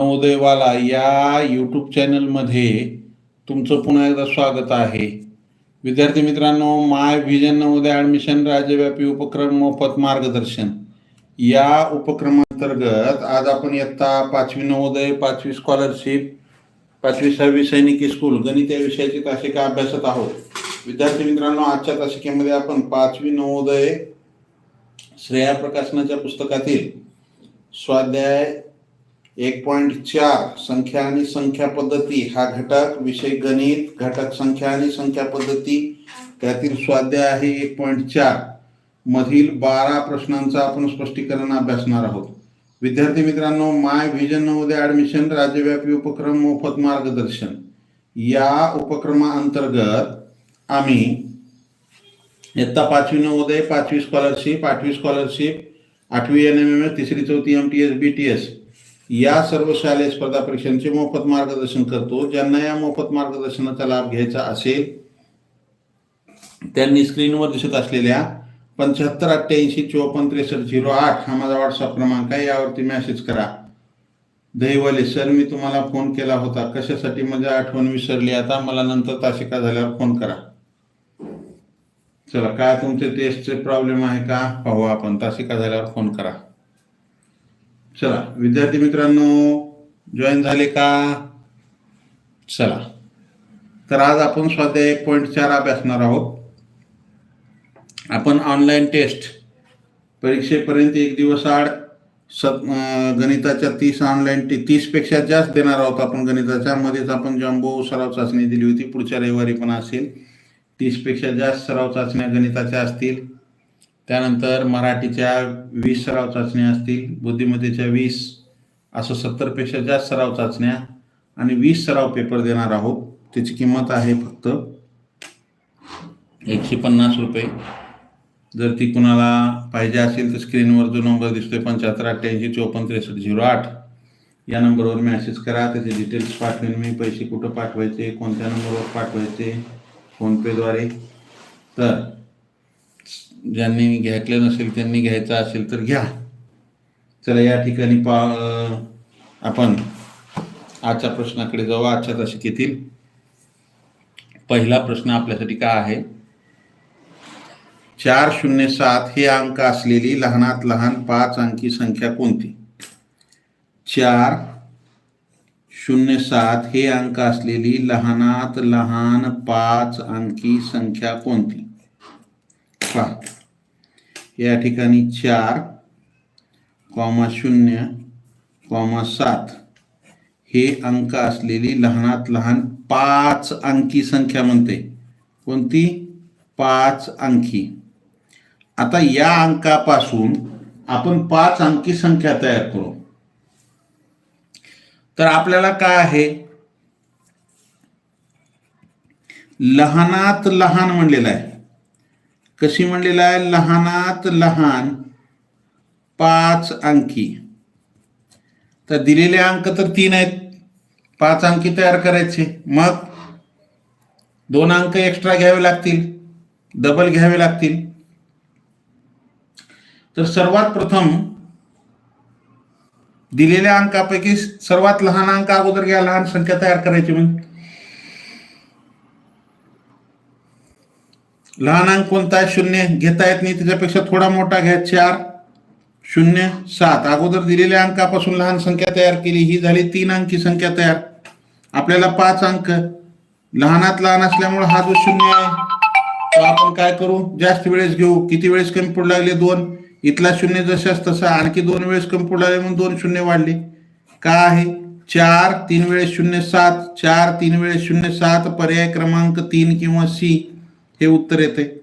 नवोदयवाला या यूट्यूब चॅनलमध्ये तुमचं पुन्हा एकदा स्वागत आहे. विद्यार्थी मित्रांनो माय व्हिजन नवोदय ॲडमिशन राज्यव्यापी उपक्रम मोफत मार्गदर्शन. या उपक्रमांतर्गत आज आपण इयत्ता पाचवी नवोदय पाचवी स्कॉलरशिप पाचवी सहावी सैनिकी स्कूल गणित या विषयाची तासिका अभ्यासत आहोत. विद्यार्थी मित्रांनो आजच्या तासिकेमध्ये आपण पाचवी नवोदय श्रेया प्रकाशनाच्या पुस्तकातील स्वाध्याय एक पॉईंट चार संख्या आणि संख्या पद्धती हा घटक विषय गणित घटक संख्या आणि संख्या पद्धती. त्यातील स्वाध्याय आहे एक पॉईंट चार. मधील बारा प्रश्नांचा आपण स्पष्टीकरण अभ्यासणार आहोत. विद्यार्थी मित्रांनो माय व्हिजन नवोदय ॲडमिशन राज्यव्यापी उपक्रम मोफत मार्गदर्शन. या उपक्रमाअंतर्गत आम्ही इयत्ता पाचवी नवोदय पाचवी स्कॉलरशिप आठवी स्कॉलरशिप आठवी एन एम एम एस तिसरी चौथी M T S B T S या सर्व शालेय स्पर्धा परीक्षांचे मोफत मार्गदर्शन करतो. ज्यांना या मोफत मार्गदर्शनाचा लाभ घ्यायचा असेल त्यांनी स्क्रीनवर दिसत असलेल्या पंच्याहत्तर अठ्ठ्याऐंशी चोपन्न त्रेसष्ट झिरो आठ हा माझा व्हॉट्सअप क्रमांक आहे. यावरती मेसेज करा. दहीवाले सर मी तुम्हाला फोन केला होता. कशासाठी माझ्या आठवण विसरली? आता मला नंतर तासिका झाल्यावर फोन करा. चला काय तुमचे टेस्टचे प्रॉब्लेम आहे का? पाहू आपण. तासिका झाल्यावर फोन करा. चला विद्यार्थी मित्रांनो जॉईन झाले का? चला. तर आज आपण स्वाध्याय एक पॉईंट चार अभ्यासणार आहोत. आपण ऑनलाईन टेस्ट परीक्षेपर्यंत एक दिवस आड सत गणिताच्या तीस ऑनलाईन टी तीसपेक्षा जास्त देणार आहोत आपण गणिताच्या. मध्येच आपण जम्बो सराव चाचणी दिली होती पुढच्या रविवारी पण असेल. तीसपेक्षा जास्त सराव चाचण्या गणिताच्या असतील. त्यानंतर मराठीच्या वीस सराव चाचण्या असतील बुद्धिमत्तेच्या वीस असं सत्तरपेक्षा जास्त सराव चाचण्या आणि वीस सराव पेपर देणार आहोत. त्याची किंमत आहे फक्त एकशे पन्नास रुपये. जर ती कुणाला पाहिजे असेल तर स्क्रीनवर जो नंबर दिसतोय पंच्याहत्तर अठ्ठ्याऐंशी चोपन्न त्रेसष्ट झिरो आठ या नंबरवर मेसेज करा. त्याचे डिटेल्स पाठवेन मी. पैसे कुठं पाठवायचे कोणत्या नंबरवर पाठवायचे फोनपेद्वारे तर ज्यांनी घेतलं नसेल त्यांनी घ्यायचं असेल तर घ्या. चला या ठिकाणी पा आपण आजच्या प्रश्नाकडे जाऊ. आजच्या दशकेतील पहिला प्रश्न आपल्यासाठी काय आहे? चार शून्य सात हे अंक असलेली लहानात लहान पाच अंकी संख्या कोणती? चार शून्य सात हे अंक असलेली लहानात लहान पाच अंकी संख्या कोणती? पहा. या ठिकाणी चार कॉमा शून्य कॉमा सात हे अंक असलेली लहानात लहान पाच अंकी संख्या म्हणते. कोणती? पाच अंकी. आता या अंकापासून आपण पाच अंकी संख्या तयार करू. तर आपल्याला काय आहे? लहानात लहान म्हणलेलं आहे. कशी म्हणलेलं आहे? लहानात लहान पाच अंकी. तर दिलेले अंक तर तीन आहेत. पाच अंकी तयार करायचे. मग दोन अंक एक्स्ट्रा घ्यावे लागतील. डबल घ्यावे लागतील. तर सर्वात प्रथम दिलेल्या अंकापैकी सर्वात लहान अंक अगोदर घ्या. लहान संख्या तयार करायची मग लहान अंक कोणता आहे शून्य. घेता येत नाही त्याच्यापेक्षा थोडा मोठा घ्या. चार. शून्य. सात. अगोदर दिलेल्या अंकापासून लहान संख्या तयार केली. ही झाली तीन अंकी संख्या तयार. आपल्याला पाच अंक. लहानात लहान असल्यामुळे हा जो शून्य आहे तो आपण काय करू? जास्त वेळेस घेऊ. किती वेळेस कमी पडू लागले? दोन. इथला शून्य जशाच तसा आणखी दोन वेळेस कमी पडू लागले म्हणून दोन शून्य वाढले. का आहे? चार तीन वेळेस शून्य सात. चार तीन वेळेस शून्य सात. पर्याय क्रमांक तीन किंवा सी. हे उत्तर येते.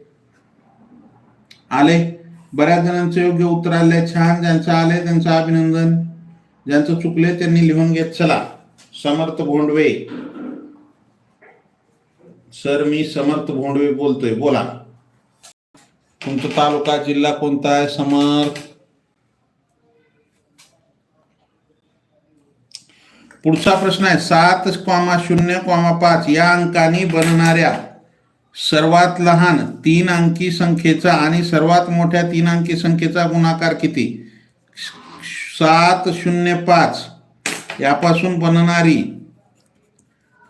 आले. बऱ्याच जणांचे योग्य उत्तर आले. छान. ज्यांचं आले त्यांचं अभिनंदन. ज्यांचं चुकले त्यांनी लिहून घेत चला. समर्थ भोंडवे. सर मी समर्थ भोंडवे बोलतोय. बोला. तुमचा तालुका जिल्हा कोणता आहे? समर्थ. पुढचा प्रश्न आहे. सात कॉमा शून्य कॉमा पाच. या अंकानी बनणाऱ्या सर्वात लहान तीन अंकी संख्येचा आणि सर्वात मोठ्या तीन अंकी संख्येचा गुणाकार किती? सात शून्य पाच. यापासून बनणारी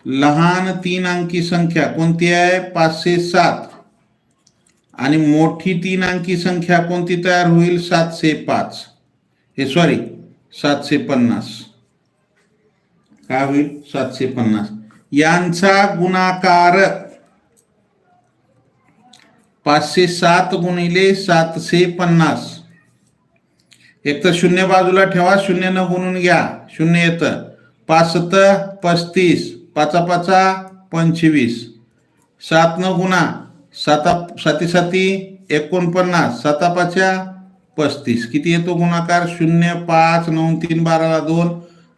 लहान तीन अंकी संख्या कोणती आहे? पाचशे सात. आणि मोठी तीन अंकी संख्या कोणती तयार होईल? सातशे पाच. हे सॉरी सातशे पन्नास. काय होईल? सातशे पन्नास. यांचा गुणाकार पाचशे सात गुणिले सातशे पन्नास. एक तर शून्य बाजूला ठेवा शून्य न गुणून घ्या शून्य येतं. पाच सत पस्तीस पाचा पाचा पंचवीस. सात न गुणा साता साती साती एकोणपन्नास. साता पाच्या पस्तीस. किती येतो गुणाकार? शून्य पाच नऊ तीन बाराला दोन.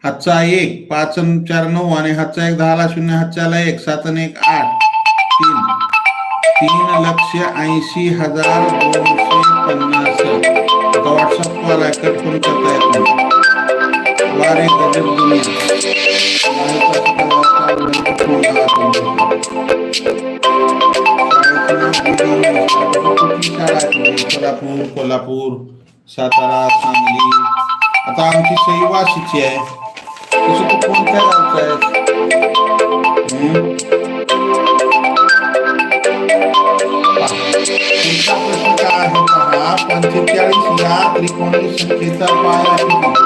हातचा एक पाच चार नऊ आणि हातचा एक दहाला शून्य हातच्याला एक सात आणि एक आठ. तीन लक्ष ऐंशी हजार दोनशे पन्नास आता व्हॉट्सअप कॉल आहे कट करून करता येत नाही वारे गजब दुनिया माहीत असतं का फोन लावा तुमच्याकडे. कुठली शाळा आहे तुझी? सोलापूर कोल्हापूर सातारा सांगली आता आमची सही वाशीची आहे तसं तू कोणत्या गावचा आहेस हम्म? पुढचा प्रश्न काय आहे पंचेचाळीस या त्रिकोणी संख्येचा पाया किती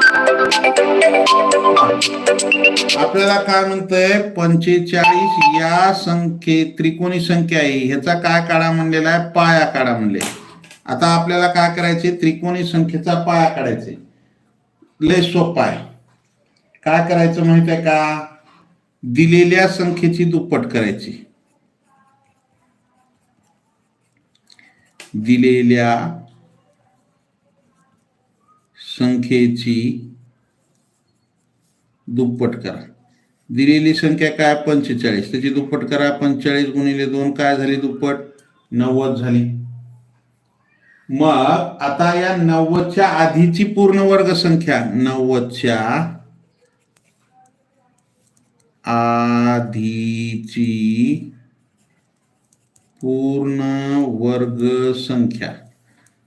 आपल्याला काय म्हणतंय? पंचेचाळीस या संख्ये त्रिकोणी संख्या आहे. ह्याचा काय काढा म्हणलेला आहे? पाया काढा म्हणले. आता आपल्याला काय करायचे? त्रिकोणी संख्येचा पाया काढायचे. लय सोपा आहे. काय करायचं माहीत आहे का? दिलेल्या संख्येची दुप्पट करायची. दिलेल्या संख्येची दुप्पट करा. दिलेली संख्या काय? पंचेचाळीस. त्याची दुप्पट करा. पंचेचाळीस गुणिले दोन काय झाली दुप्पट? नव्वद झाली. मग आता या नव्वदच्या आधीची पूर्ण वर्ग संख्या. नव्वदच्या आधीची पूर्ण वर्ग संख्या.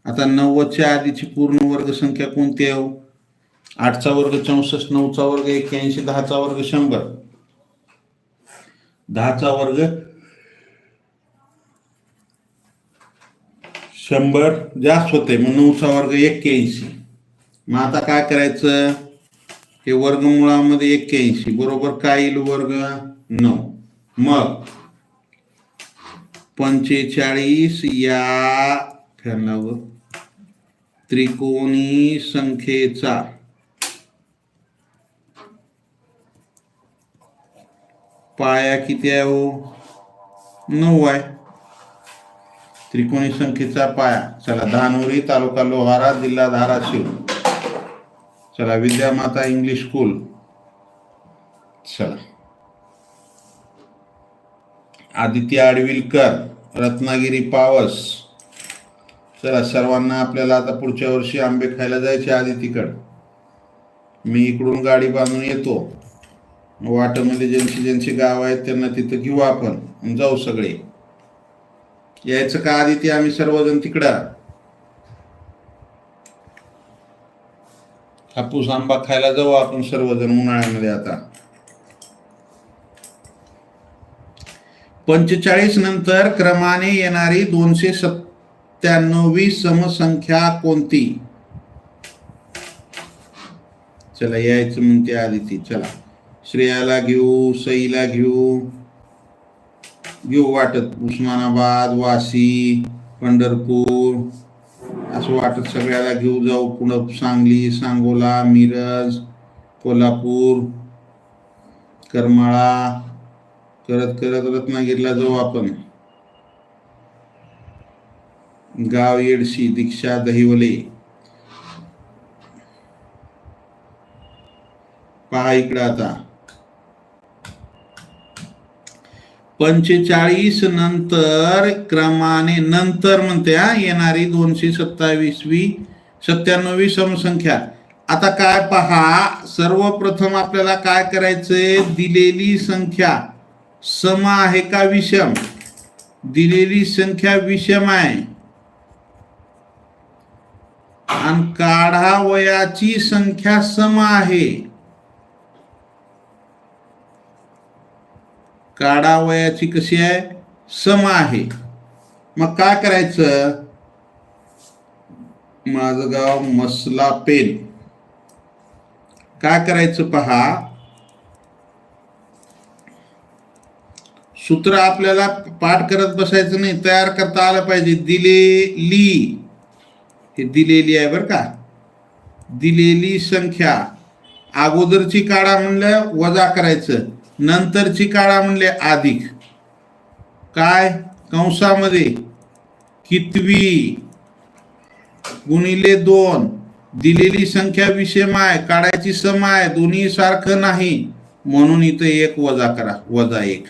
आता नव्वदच्या आधीची पूर्ण वर्ग संख्या कोणती आहे हो? आठचा वर्ग चौसष्ट नऊचा वर्ग एक्क्याऐंशी दहाचा वर्ग शंभर. दहाचा वर्ग शंभर जास्त होते मग नऊचा वर्ग एक्क्याऐंशी. मग आता काय करायचं? हे वर्गमुळामध्ये एक्क्याऐंशी बरोबर काय येईल वर्ग? नऊ. मग पंचेचाळीस या फॅनलावर त्रिकोणी संख्येचा. पाया किती आहे हो? नऊ आहे. त्रिकोणी संख्येचा पाया. चला धानोरी तालुका लोहारा जिल्हा धाराशिव. चला विद्यामाता इंग्लिश स्कूल. चला. आदित्य आडविलकर रत्नागिरी पावस. चला सर्वांना आपल्याला आता पुढच्या वर्षी आंबे खायला जायचे आदितीकड मी इकडून गाडी बांधून येतो. वाटमध्ये ज्यांची ज्यांची गाव आहेत त्यांना तिथं घेऊ आपण. जाऊ सगळे. यायचं का आदिती आम्ही सर्वजण तिकडं. हापूस आंबा खायला जाऊ आपण सर्वजण उन्हाळ्यामध्ये आता. पंचेचाळीस नंतर क्रमाने येणारी दोनशे सत्त्याण्णवी समसंख्या कोणती? चला यायचं म्हणते आदिती चला. श्रेयाला घेऊ सईला घेऊ. घेऊ वाटत उस्मानाबाद वाशी पंढरपूर. असं वाटत सगळ्याला घेऊ जाऊ पुढं सांगली सांगोला मिरज कोल्हापूर करमाळा. करत करत रत्नागिरीला जाऊ आपण. गाव येडशी दीक्षा दहिवले. पहा इकडं आता. पंचेचाळीस नंतर क्रमाने नंतर म्हणते हा येणारी दोनशे सत्तावीसवी सत्त्याण्णवी समसंख्या. आता काय पहा सर्वप्रथम आपल्याला काय करायचंय? दिलेली संख्या. सम आहे का विषम? दिलेली संख्या विषम आहे. आणि काढा वयाची संख्या सम आहे. काढा वयाची कशी आहे? सम आहे. मग काय करायचं? माझं गाव मसला पेल काय करायचं पहा? सूत्र आपल्याला पाठ करत बसायचं नाही तयार करता आलं पाहिजे. दिलेली. हे दिलेली आहे बरं का? दिलेली संख्या. अगोदरची काळा म्हणलं वजा करायचं. नंतरची काळा म्हणले अधिक. काय? कंसामध्ये. कितवी? गुणिले दोन. दिलेली संख्या विषम आहे काढायची सम आहे दोन्ही सारखं नाही. म्हणून इथं एक वजा करा वजा एक.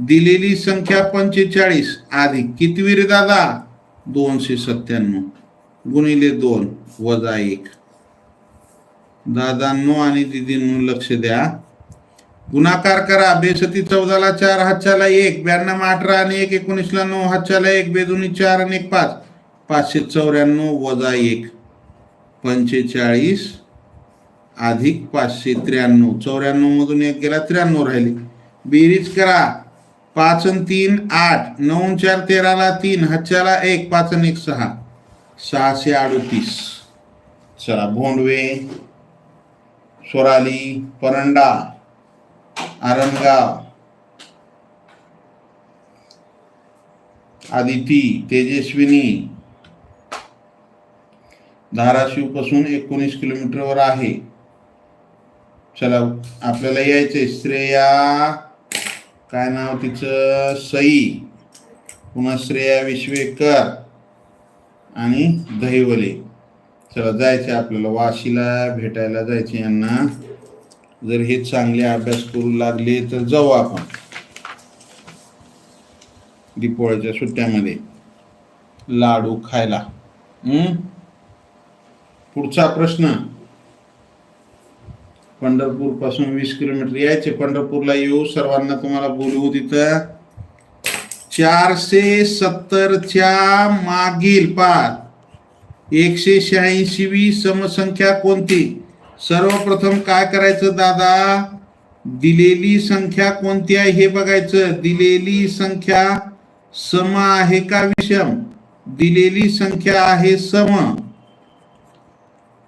दिलेली संख्या पंचेचाळीस अधिक किती विरे दादा? दोनशे सत्त्याण्णव. गुणिले दोन वजा एक. दादांनो आणि दिदींनो लक्ष द्या. गुणाकार करा. बेसती चौदाला चार हातच्याला एक. ब्याण्णव अठरा आणि एक एकोणीसला नऊ हातच्याला एक बेदुनी चार आणि एक पाच. पाचशे चौऱ्याण्णव वजा एक. पंचेचाळीस अधिक पाचशे त्र्याण्णव. चौऱ्याण्णव मधून एक गेला त्र्याण्णव राहिले. बेरीज करा. पाच तीन आठ नऊ चार तेराला तीन हच्च्याला एक पाच एक सहा. सहाशे अडतीस. चला भोंडवे स्वराली परंडा आरणगाव आदिती तेजस्विनी. धाराशिवपासून एकोणीस किलोमीटरवर आहे. चला आपल्याला यायचंय. श्रेया काय नाव तिचं? सई. पुन्हा श्रेया विश्वेकर आणि दहिवले. चला जायचं आपल्याला. वाशीला भेटायला जायचे यांना. जर हे चांगले अभ्यास करू लागले तर जाऊ आपण. दीपावळीच्या सुट्ट्यामध्ये. लाडू खायला. हम्म? पुढचा प्रश्न. पंढरपूरपासून वीस किलोमीटर यायचे. पंढरपूरला येऊ. सर्वांना तुम्हाला बोलवू तिथं. चारशे सत्तरच्या मागील पाच एकशे शहाऐंशीवी समसंख्या कोणती? सर्वप्रथम काय करायचं दादा? दिलेली संख्या कोणती आहे हे बघायचं. दिलेली संख्या सम आहे का विषम? दिलेली संख्या आहे सम.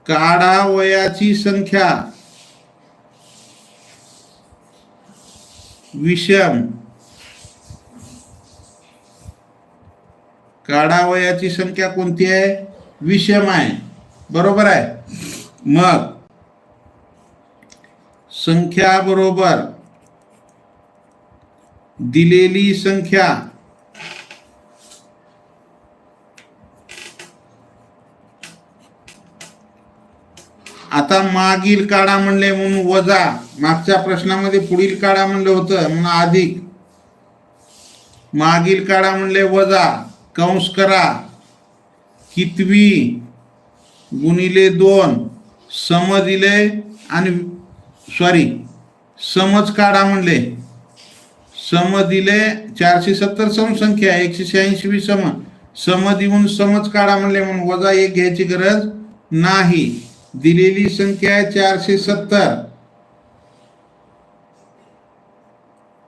काढा वयाची संख्या. विषम. काढावयाची संख्या कोणती आहे? विषम आहे. बरोबर आहे? मग संख्या बरोबर दिलेली संख्या आता मागील काढा म्हणले म्हणून वजा. मागच्या प्रश्नामध्ये पुढील काढा म्हणलं होतं म्हणून अधिक. मागील काढा म्हणले वजा. कंस करा. कितवी? गुणिले दोन. सम दिले आणि सॉरी समज काढा म्हणले. सम दिले चारशे सत्तर समसंख्या एकशे शहाऐंशी सम. सम देऊन समज काढा म्हणले म्हणून वजा एक घ्यायची गरज नाही. दिलेली संख्या आहे चारशे सत्तर.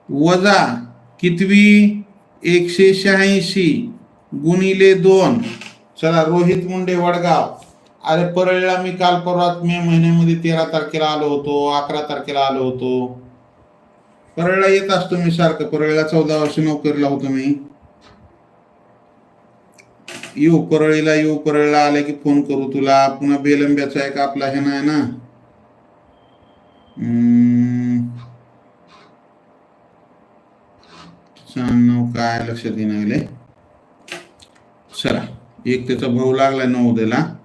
वजा कितवी? एकशे शहाऐंशी गुणिले दोन. चला रोहित मुंडे वडगाव. अरे परळीला मी काल परवात मे महिन्यामध्ये तेरा तारखेला आलो होतो अकरा तारखेला आलो होतो. परळला येत असतो मी सारखं. परळीला चौदा वर्ष नोकरीला होतो मी. येऊ कोरळीला येऊ परळीला आले की फोन करू तुला. पुन्हा बेलंब्याचा एक आपला हे नाही ना? हम्म. काय लक्षात येणार चला एक त्याचा भाऊ लागलाय नवोदयला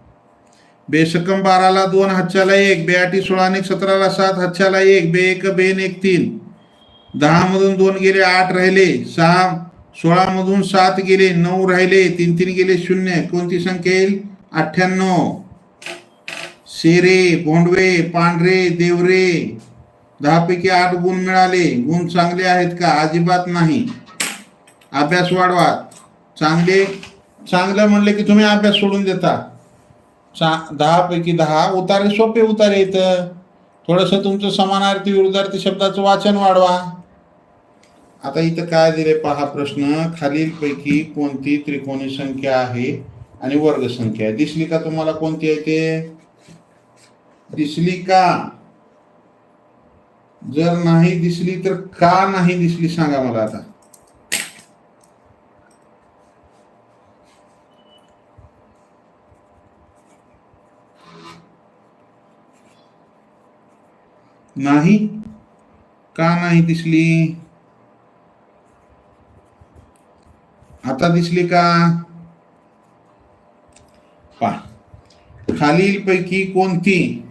बेशकम बाराला दोन हातच्याला एक. बे आठी सोळा आणि सतराला सात हातच्याला एक. बे एक बेन एक तीन. दहा मधून दोन गेले आठ राहिले. सहा सोळा मधून सात गेले नऊ राहिले तीन तीन गेले शून्य. कोणती संख्या येईल? अठ्ठ्याण्णव. शेरे भोंडवे पांढरे देवरे. दहापैकी आठ गुण मिळाले. गुण चांगले आहेत का? अजिबात नाही. अभ्यास वाढवा. चांगले? चांगलं म्हणले की तुम्ही अभ्यास सोडून देता. चा दहापैकी दहा. उतारे सोपे उतारे येतं थोडंसं तुमचं समानार्थी विरुद्धार्थी शब्दाचं वाचन वाढवा. आता इथं काय दिले पहा प्रश्न. खालीलपैकी कोणती त्रिकोणी संख्या आहे आणि वर्ग संख्या आहे? दिसली का तुम्हाला कोणती आहे ते? दिसली का? जर नाही दिसली तर का नाही दिसली सांगा मला आता. नाही? का नाही दिसली? आता दिसली का? पा खालीलपैकी कोणती?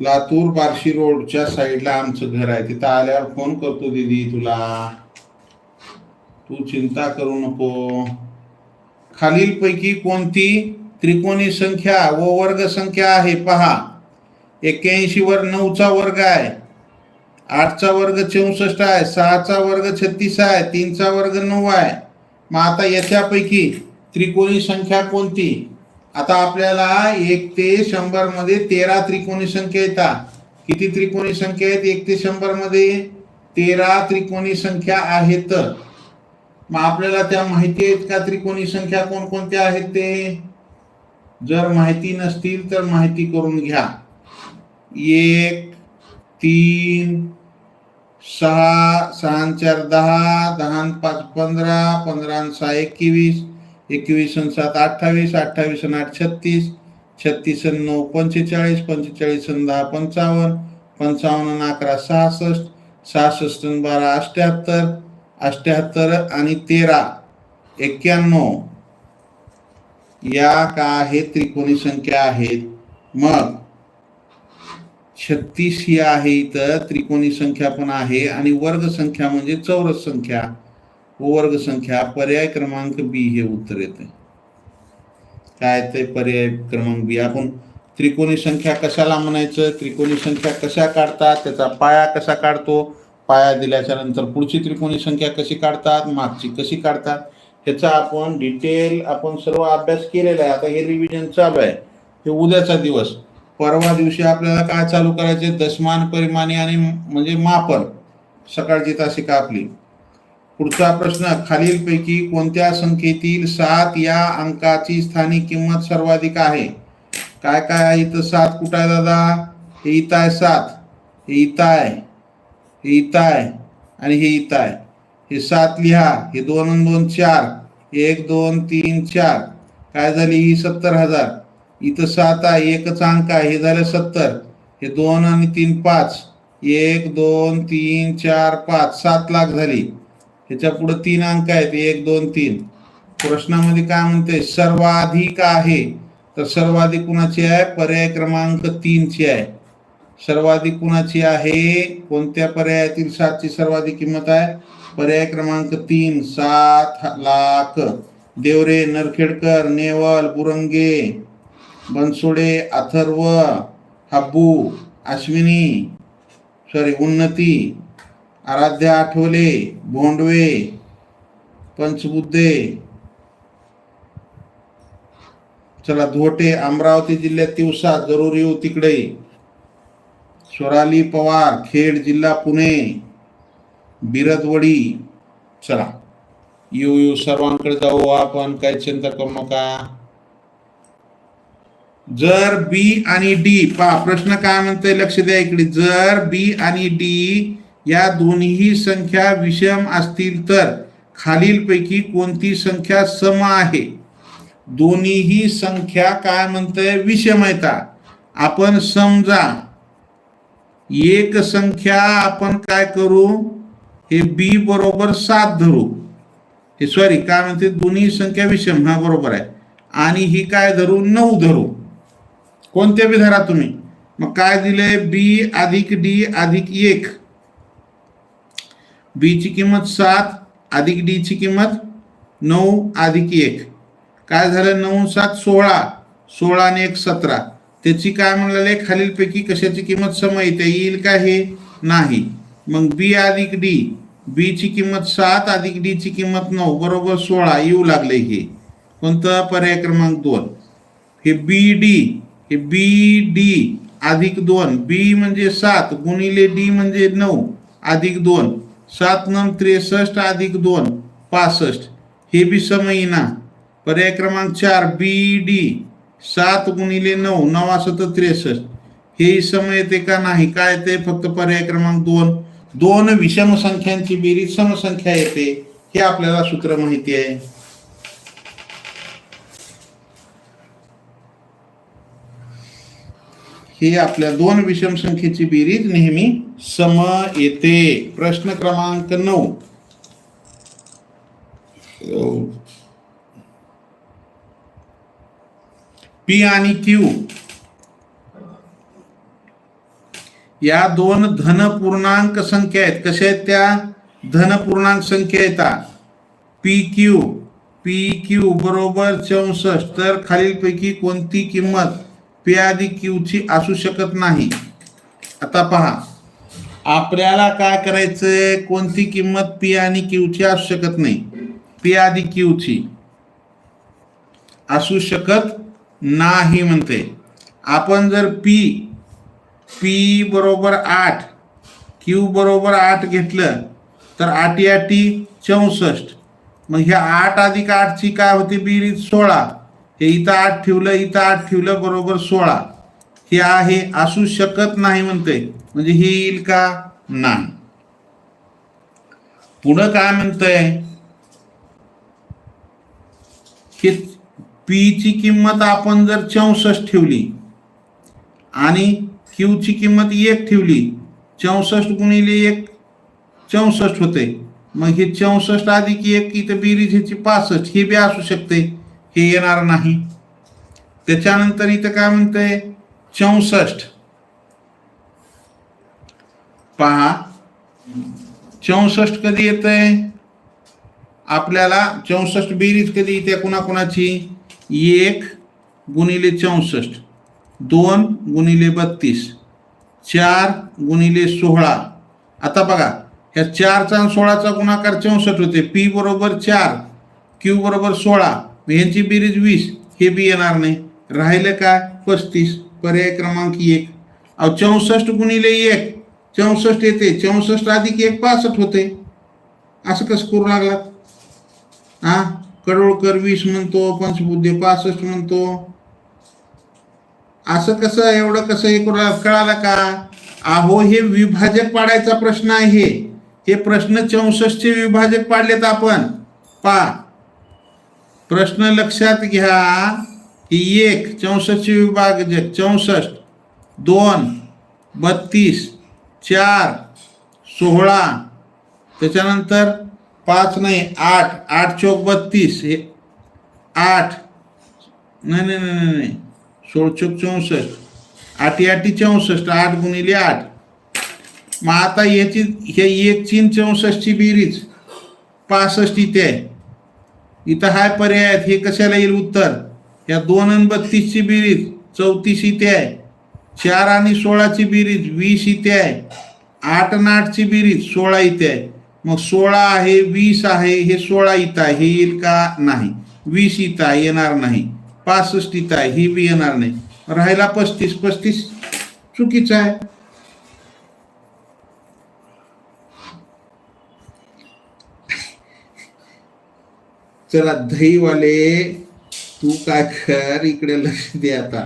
लातूर बार्शी रोडच्या साईडला आमचं घर आहे. तिथं आल्यावर फोन करतो दीदी तुला. तू चिंता करू नको. खालीलपैकी कोणती? त्रिकोणी संख्या व वर्ग संख्या आहे. पहा. एक्क्याऐंशी वर नऊचा वर्ग आहे. आठचा वर्ग चौसष्ट आहे सहाचा वर्ग छत्तीस आहे तीनचा वर्ग नऊ आहे. मग आता याच्यापैकी त्रिकोणी संख्या कोणती? आता आपल्याला एक ते शंभरमध्ये तेरा त्रिकोणी संख्या येतात. किती त्रिकोणी संख्या आहेत? एक ते शंभरमध्ये तेरा त्रिकोणी संख्या आहेत. मग आपल्याला त्या माहिती आहेत का त्रिकोणी संख्या कोणकोणत्या आहेत ते? जर माहिती नसतील तर माहिती करून घ्या. एक तीन सहा सहा चार दहा दहा पाच पंधरा पंधरा सहा एकवीस एकवीस सात अठ्ठावीस अठ्ठावीस आठ छत्तीस छत्तीस नऊ पंचेचाळीस पंचेचाळीस दहा पंचावन्न पंचावन्न अकरा सहासष्ट सहासष्ट बारा अठ्ठ्याहत्तर अठ्ठ्याहत्तर आणि तेरा एक्क्याण्णव. या का हे त्रिकोणी संख्या आहेत? मग छत्तीस ही आहे इथं त्रिकोणी संख्या पण आहे आणि वर्ग संख्या म्हणजे चौरस संख्या. व वर्ग संख्या पर्याय क्रमांक बी हे उत्तर येते. काय ते पर्याय क्रमांक बी? आपण त्रिकोणी संख्या कशाला म्हणायचं? त्रिकोणी संख्या कशा काढतात? त्याचा पाया कसा काढतो? पाया दिल्याच्या नंतर पुढची त्रिकोणी संख्या कशी काढतात? मागची कशी काढतात? ह्याचा आपण डिटेल आपण सर्व अभ्यास केलेला आहे. आता हे रिव्हिजन चालू आहे. हे उद्याचा दिवस. परवा दिवशी आपल्याला काय चालू करायचे? दशमान परिमाणी आणि म्हणजे मापन. सकाळची तासिका आपली. पुढचा प्रश्न खालीलपैकी कोणत्या संख्येतील सात या अंकाची स्थानिक किंमत सर्वाधिक आहे? काय काय आहे इथं? सात कुठं आहे दादा? हे इथं आहे सात. हे इथं आहे. हे इथं आहे. आणि हे इथं आहे. हे सात लिहा. हे दोन दोन चार. एक दोन तीन चार. काय झाली? ही सत्तर हजार. इथं सात आहे एकच अंक आहे हे झालं सत्तर. हे दोन आणि तीन पाच. एक दोन तीन चार पाच सात लाख झाली. ह्याच्या पुढे तीन अंक आहेत एक दोन तीन. प्रश्नामध्ये काय म्हणते सर्वाधिक आहे. तर सर्वाधिक कुणाची आहे? पर्याय क्रमांक तीनची आहे. सर्वाधिक कुणाची आहे? कोणत्या पर्यायातील सातची सर्वाधिक किंमत आहे? पर्याय क्रमांक तीन सात लाख. देवरे नरखेडकर नेवल बुरंगे. बनसोडे अथर्व हब्बू अश्विनी सॉरी उन्नती आराध्या आठवले भोंडवे पंचबुद्धे. चला धोटे अमरावती जिल्ह्यात तिवसा जरूर येऊ तिकडे. स्वराली पवार खेड जिल्हा पुणे. बिरदवडी चला. येऊ येऊ सर्वांकडे जाऊ आपण काही चिंता करू नका. जर बी आणि डी पहा प्रश्न काय म्हणतोय? लक्ष द्या इकडे. जर बी आणि डी या दोन्ही संख्या विषम असतील तर खालीलपैकी कोणती संख्या सम आहे? दोन्हीही संख्या काय म्हणतंय? विषम आहेत. आपण समजा एक संख्या आपण काय करू? हे बी बरोबर सात धरू. हे सॉरी काय म्हणते? दोन्ही संख्या विषम हा बरोबर आहे. आणि ही काय धरू? नऊ धरू. कोणत्या बी धरा तुम्ही? मग काय दिले बी अधिक डी अधिक एक. बी ची किंमत सात अधिक डी ची किंमत नऊ अधिक एक. काय झालं? नऊ सात सोळा. सोळा आणि एक सतरा. त्याची काय म्हणाले? खालीलपैकी कशाची किंमत सम येईल का हे? नाही. मग बी अधिक डी बी ची किंमत सात अधिक डी ची किंमत नऊ. बरोबर सोळा. येऊ लागले हे. कोणता पर्याय क्रमांक दोन? हे बी डी हे बी डी अधिक दोन. बी म्हणजे सात गुणिले डी म्हणजे नऊ अधिक दोन. सात नम त्रेसष्ट अधिक दोन पासष्ट. हे बी समयीना पर्याय क्रमांक चार बी डी. सात गुणिले नऊ नवा सत त्रेसष्ट. हे समय येते का नाही? काय येते फक्त पर्याय क्रमांक दोन. दोन विषम संख्यांची बेरीज समसंख्या येते. हे आपल्याला सूत्र माहिती आहे. ही आपल्या दोन विषम संख्येची बेरीज नेहमी सम येते. प्रश्न क्रमांक नऊ. पी आणि क्यू. या दोन धन पूर्णांक संख्या आहेत. कशा आहेत त्या? धन पूर्णांक संख्या येतात पी क्यू. पी क्यू बरोबर चौसष्ट. तर खालीलपैकी कोणती किंमत? पी अधिक क्यूची असू शकत नाही. आता पहा. आपल्याला काय करायचंय? कोणती किंमत पी आणि क्यूची असू शकत नाही? पी आधी क्यूची. असू शकत नाही म्हणते. आपण जर पी पी बरोबर आठ क्यू बरोबर आठ घेतलं तर आटी आटी चौसष्ट. मग ह्या आठ अधिक आठची काय होती? बिरीज सोळा. हे इथं आठ ठेवलं इथं आठ ठेवलं बरोबर सोळा. हे आहे असू शकत नाही म्हणते. म्हणजे हे येईल का? नाही. पुढं काय म्हणतंय? हे पी ची किंमत आपण जर चौसष्ट ठेवली आणि क्यू ची किंमत एक ठेवली चौसष्ट गुणिले एक चौसष्ट होते. मग हे चौसष्ट अधिक एक इथं बेरीज ह्याची पासष्ट हे बी असू शकते. हे येणार नाही. त्याच्यानंतर इथं काय म्हणतंय? चौसष्ट. पहा चौसष्ट कधी येतंय? आपल्याला चौसष्ट बेरीज कधी येते कुणाकुणाची? एक गुणिले चौसष्ट दोन गुणिले बत्तीस चार गुणिले सोळा. आता बघा ह्या चारचा आणि सोळाचा गुणाकार चौसष्ट होते. पी बरोबर चार क्यू बरोबर सोळा. मग ह्यांची बेरीज वीस हे बी येणार नाही. राहिलं काय पस्तीस. पर्याय क्रमांक एक. अहो चौसष्ट गुणिले एक. चौसष्ट येते. चौसष्ट अधिक एक पासष्ट होते. असं कसं करू लागलात? हा कडोळकर वीस म्हणतो पंचबुद्धे पासष्ट म्हणतो. असं कसं एवढं कसं हे करू लागला? कळालं का? अहो हे विभाजक पाडायचा प्रश्न आहे. हे प्रश्न चौसष्टचे विभाजक पाडलेत आपण. पा प्रश्न लक्षात घ्या की एक विभाग जे चौसष्ट दोन बत्तीस चार सोळा त्याच्यानंतर पाच नाही आठ आठ चौक बत्तीस हे आठ. नाही नाही नाही नाही, नाही. सोळ चौक चौसष्ट आठी आठी चौसष्ट आठ गुणिले आठ. मग आता याची हे एक चीन चौसष्टची बेरीज पासष्ट इथे आहे. इथं हाय पर्याय आहेत. हे कशाला येईल उत्तर? या दोन आणि बत्तीसची बेरीज चौतीस इथे आहे. चार आणि सोळाची बेरीज वीस इथे आहे. आठ आणि आठची बेरीज सोळा इथे आहे. मग सोळा आहे वीस आहे हे सोळा इथं आहे. हे येईल का नाही? वीस इथं येणार नाही. पासष्ट इथं आहे ही बी येणार नाही. राहिला पस्तीस. पस्तीस चुकीचं आहे. चला दहीवाले तू काय कर? इकडे लक्ष दे आता.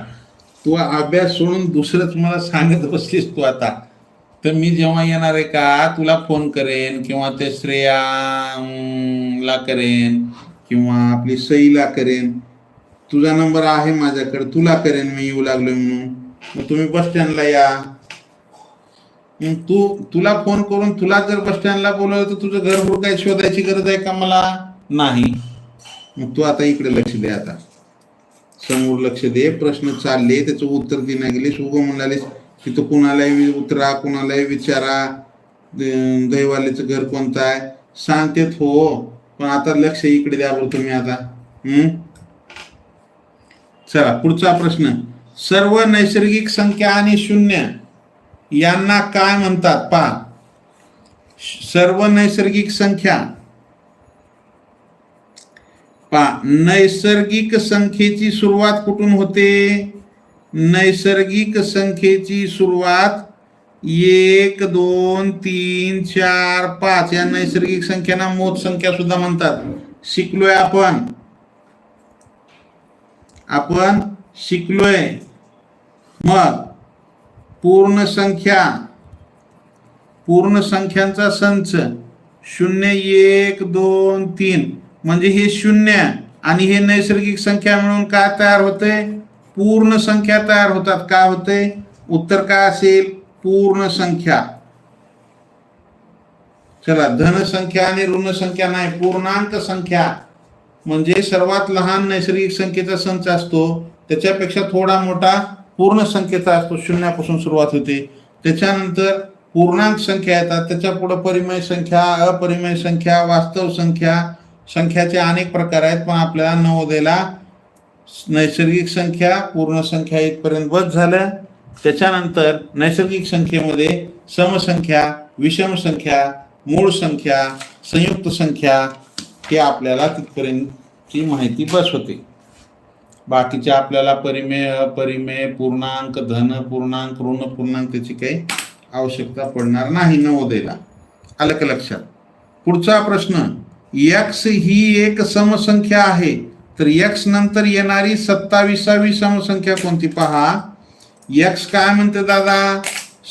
तू अभ्यास सोडून दुसरंच मला सांगत बसलीस तू आता. तर मी जेव्हा येणार आहे का तुला फोन करेन किंवा ते श्रेया ला करेन किंवा आपली सईला करेन. तुझा नंबर आहे माझ्याकडे तुला करेन मी येऊ लागलो म्हणून. मग तुम्ही बस स्टँडला या. मग तू तुला फोन करून तुला जर बस स्टँडला बोलवलं तर तुझं घर काय शोधायची गरज आहे का मला? नाही. मग तू आता इकडे लक्ष दे आता. समोर लक्ष दे प्रश्न चालले त्याचं उत्तर देण्या गेले उगं म्हणालेस तिथं कुणालाही उतरा कुणालाही विचारा दहीवाल्याचं दैवालेचं घर कोणतं आहे? सांगतेत हो पण आता लक्ष इकडे द्या बरं तुम्ही आता. हम्म? चला पुढचा प्रश्न. सर्व नैसर्गिक संख्या आणि शून्य यांना काय म्हणतात? पहा. सर्व नैसर्गिक संख्या पा नैसर्गिक संख्येची सुरुवात कुठून होते? नैसर्गिक संख्येची सुरुवात एक दोन तीन चार पाच या नैसर्गिक संख्यांना मोठ संख्या सुद्धा म्हणतात. शिकलोय आपण. आपण शिकलोय. मग पूर्ण संख्या पूर्ण संख्यांचा संच शून्य एक दोन तीन. म्हणजे हे शून्य आणि हे नैसर्गिक संख्या मिळून काय तयार होते पूर्ण संख्या तयार होतात. काय होते उत्तर काय असेल? पूर्ण संख्या. चला धन संख्या आणि ऋण संख्या नाही पूर्णांक संख्या. म्हणजे सर्वात लहान नैसर्गिक संख्येचा संच असतो. त्याच्यापेक्षा थोडा मोठा पूर्ण संख्येचा असतो. शून्यापासून सुरुवात होते. त्याच्यानंतर पूर्णांक संख्या येतात. त्याच्या पुढे परिमय संख्या अपरिमय संख्या वास्तव संख्या संख्याचे अनेक प्रकार आहेत पण आपल्याला नवोदयला नैसर्गिक संख्या पूर्ण संख्या इथपर्यंत बस झालं. त्याच्यानंतर नैसर्गिक संख्येमध्ये समसंख्या विषम संख्या मूळ संख्या संयुक्त संख्या हे आपल्याला तिथपर्यंतची माहिती बस होते. बाकीच्या आपल्याला परिमेय अपरिमेय पूर्णांक धन पूर्णांक ऋण पूर्णांक त्याची काही आवश्यकता पडणार नाही नवोदयला. आलं का लक्षात? पुढचा प्रश्न यक्स ही एक समसंख्या आहे. तर यक्स नंतर येणारी सत्तावीसावी समसंख्या कोणती? पहा. यक्स काय म्हणते दादा?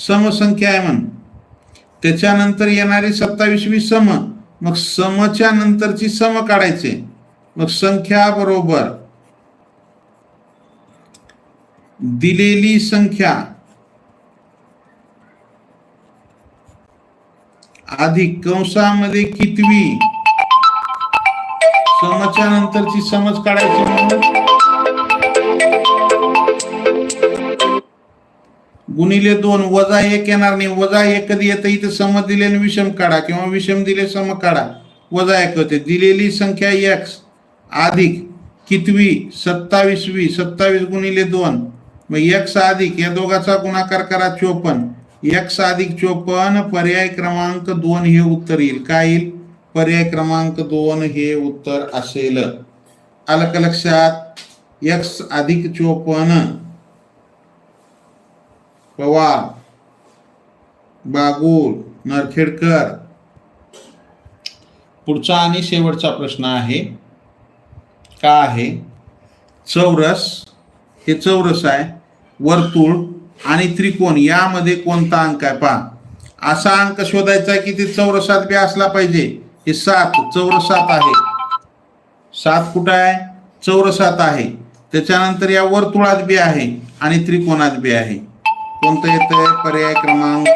समसंख्या आहे म्हण. त्याच्यानंतर येणारी सत्तावीसवी सम. मग समच्या नंतरची सम काढायचे. मग संख्या बरोबर. दिलेली संख्या. अधिक कंसामध्ये कितवी? समच्या नंतरची समज काढायची म्हणून गुणिले दोन वजा एक येणार नाही. वजा एक कधी येतं? इथे सम दिले आणि विषम काढा किंवा विषम दिले सम काढा. वजा एक होते. दिलेली संख्या एक्स अधिक कितवी? सत्तावीसवी. सत्तावीस गुणिले दोन. मग एक्स अधिक. या दोघाचा गुणाकार करा चोपन्न. एक्स अधिक चोपन्न पर्याय क्रमांक दोन हे उत्तर येईल. काय येईल? पर्याय क्रमांक दोन हे उत्तर असेल. आलं का लक्षात एक्स अधिक चोपन्न. पवार बागुल. नरखेडकर. पुढचा आणि शेवटचा प्रश्न आहे. का आहे? चौरस. हे चौरस आहे. वर्तुळ आणि त्रिकोण. यामध्ये कोणता अंक आहे? पहा. असा अंक शोधायचा की ते चौरसात बी असला पाहिजे. हे सात चौरसात आहे. सात कुठं आहे? चौरसात आहे. त्याच्यानंतर या वर्तुळात बी आहे आणि त्रिकोणात बी आहे. कोणतं येत पर्याय क्रमांक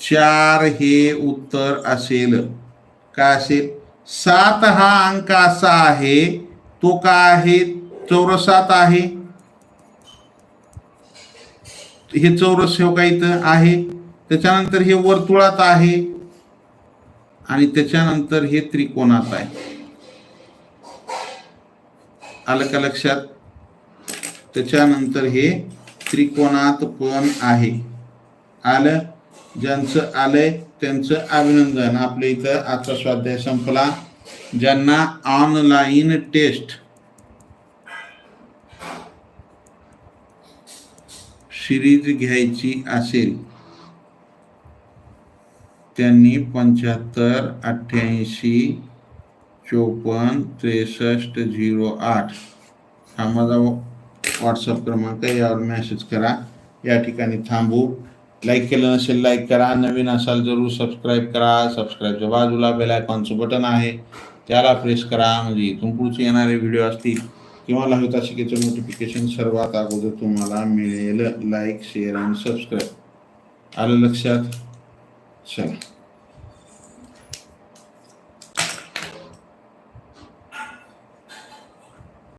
चार हे उत्तर असेल. काय असेल? सात हा अंक असा आहे तो का आहे? चौरसात आहे. हे चौरस हे इथं आहे? त्याच्यानंतर हे वर्तुळात आहे. आणि त्याच्यानंतर हे त्रिकोणात आहे. आलं का लक्षात? त्याच्यानंतर हे त्रिकोणात पण आहे. आलं? ज्यांचं आलंय त्यांचं अभिनंदन. आपल्या इथं आजचा स्वाध्याय संपला. ज्यांना ऑनलाईन टेस्ट. सिरीज घ्यायची असेल त्यांनी पंच्याहत्तर अठ्ठ्याऐंशी चोपन्न त्रेसष्ट झिरो आठ. हा माझा व्हॉट्सअप क्रमांक आहे यावर मेसेज करा. या ठिकाणी थांबू. लाईक केलं नसेल लाईक करा. नवीन असाल जरूर सबस्क्राईब करा. सबस्क्राईबच्या बाजूला बेल आयकॉनचं बटन आहे. त्याला प्रेस करा. म्हणजे इथून पुढचे येणारे व्हिडिओ असतील किंवा लहानता तासिकेचं नोटिफिकेशन सर्वात अगोदर तुम्हाला मिळेल. लाईक शेअर आणि सबस्क्राईब आलं लक्षात? चला